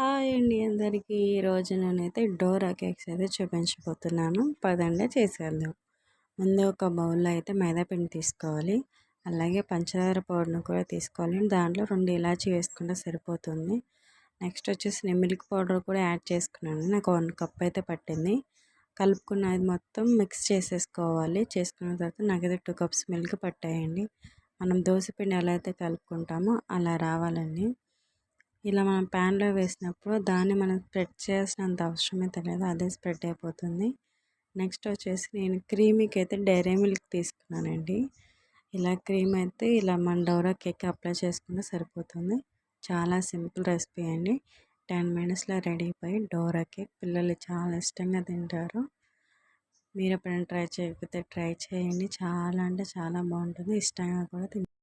Hi అండి అందరికీ. ఈరోజు నేనైతే డోరా కేక్స్ అయితే చూపించబోతున్నాను. పదండి చేసేద్దాం. ముందు ఒక బౌల్లో అయితే మైదాపిండి తీసుకోవాలి. అలాగే పంచదార పౌడర్ను కూడా తీసుకోవాలి. దాంట్లో రెండు ఇలాచి వేసుకుంటే సరిపోతుంది. నెక్స్ట్ వచ్చేసి మిల్క్ పౌడర్ కూడా యాడ్ చేసుకున్నాను. నాకు వన్ కప్ అయితే పట్టింది. కలుపుకున్నది మొత్తం మిక్స్ చేసేసుకోవాలి. చేసుకున్న తర్వాత నాకైతే టూ కప్స్ మిల్క్ పట్టాయండి. మనం దోశ పిండి ఎలా అయితే కలుపుకుంటామో అలా రావాలండి. ఇలా మనం ప్యాన్లో వేసినప్పుడు దాన్ని మనం స్ప్రెడ్ చేసినంత అవసరమే తెలియదు. అదే స్ప్రెడ్ అయిపోతుంది. నెక్స్ట్ వచ్చేసి నేను క్రీమీకి అయితే డైరీ మిల్క్ తీసుకున్నానండి. ఇలా క్రీమ్ అయితే ఇలా మన డోరా కేక్ అప్లై చేసుకుంటే సరిపోతుంది. చాలా సింపుల్ రెసిపీ అండి. టెన్ మినిట్స్లో రెడీ అయిపోయి డోరా కేక్ పిల్లలు చాలా ఇష్టంగా తింటారు. మీరు ఎప్పుడైనా ట్రై చేయకపోతే ట్రై చేయండి. చాలా అంటే చాలా బాగుంటుంది. ఇష్టంగా కూడా తింటారు.